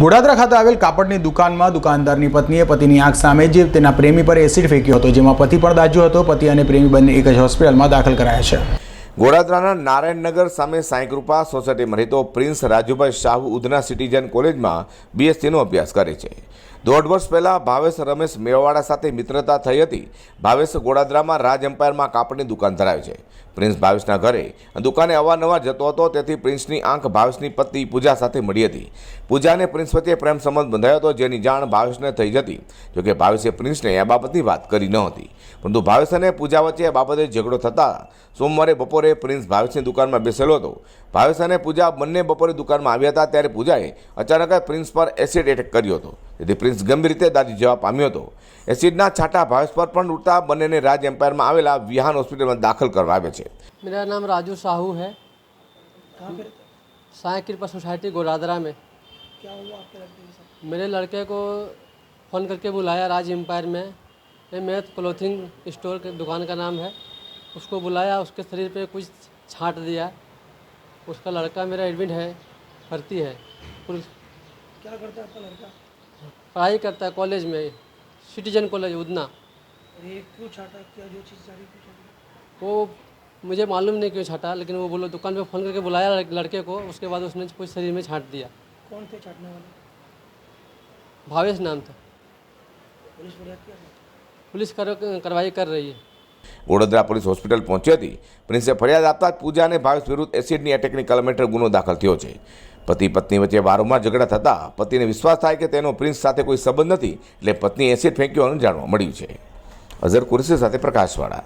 વડોદરા ખાતે આવેલ કાપડની દુકાનમાં દુકાનદારની પત્નીએ પતિની આંખ સામે જ તેના પ્રેમી પર એસિડ ફેંક્યો હતો, જેમાં પતિ પણ દાજ્યો હતો. પતિ અને પ્રેમી બંને એક જ હોસ્પિટલમાં દાખલ કરાયા છે. ગોડાદરાના નારાયણનગર સામે સાંઈકૃપા સોસાયટીમાં રહેતો પ્રિન્સ રાજુભાઈ શાહુ ઉધના સિટીઝન કોલેજમાં બીએસસીનો અભ્યાસ કરે છે. દોઢ વર્ષ પહેલાં ભાવેશ રમેશ મેવાડા સાથે મિત્રતા થઈ હતી. ભાવેશ ગોડાદરામાં રાજ એમ્પાયરમાં કાપડની દુકાન ધરાવે છે. પ્રિન્સ ભાવેશના ઘરે દુકાને અવારનવાર જતો હતો, તેથી પ્રિન્સની આંખ ભાવેશની પત્ની પૂજા સાથે મળી હતી. પૂજા અને પ્રિન્સ વચ્ચે પ્રેમ સંબંધ બંધાયો હતો, જેની જાણ ભાવેશને થઈ જતી, જોકે ભાવેશે પ્રિન્સને આ બાબતની વાત કરી ન હતી. પરંતુ ભાવેશ અને પૂજા વચ્ચે આ બાબતે ઝઘડો થતાં સોમવારે બપોરે પ્રિન્સ ભાવેશની દુકાનમાં બેસેલો હતો ભાવેશ અને પૂજા બંને બપોરે દુકાનમાં આવ્યા હતા ત્યારે પૂજાએ અચાનક જ પ્રિન્સ પર એસિડ એટેક કર્યો હતો તેથી પ્રિન્સ ગંભીર રીતે દાઝી જવા પામ્યો હતો એસિડના છાંટા ભાવેશ પર પણ ઉડતા બંનેને રાજ એમ્પાયરમાં આવેલા વિહાન હોસ્પિટલમાં દાખલ કરવા આવ્યા છે मेरा नाम राजू साहू है साई कृपा सोसाइटी गोरादरा में मेरे लड़के को फ़ोन करके बुलाया राज एम्पायर में ये मैथ क्लोथिंग स्टोर के दुकान का नाम है। उसको बुलाया उसके शरीर पे कुछ छांट दिया। उसका लड़का मेरा एडमिट है भर्ती है। क्या करता है आपका लड़का? पढ़ाई करता है कॉलेज में सिटीजन कॉलेज उदना क्यों छाटा? क्या जो चीज़ वो मुझे मालूम नहीं क्यों छाटा लेकिन वो बोलो दुकान पे फ़ोन करके बुलाया लड़के को। उसके बाद उसने कुछ शरीर में छाट दिया। कौन थे छाटने वाले? भावेश नाम था। पुलिस? पुलिस कर, कार्रवाई कर रही है વડોદરા પોલીસ હોસ્પિટલ પહોંચી હતી પ્રિન્સે ફરિયાદ આપતા જ પૂજા અને ભાવેશ વિરુદ્ધ એસિડની એટેકની કલમ હેઠળ ગુનો દાખલ થયો છે પતિ પત્ની વચ્ચે વારંવાર ઝઘડા થતા પતિને વિશ્વાસ થાય કે તેનો પ્રિન્સ સાથે કોઈ સંબંધ નથી એટલે પત્ની એસિડ ફેંક્યું હોવાનું જાણવા મળ્યું છે અઝર કુરેશી સાથે પ્રકાશવાળા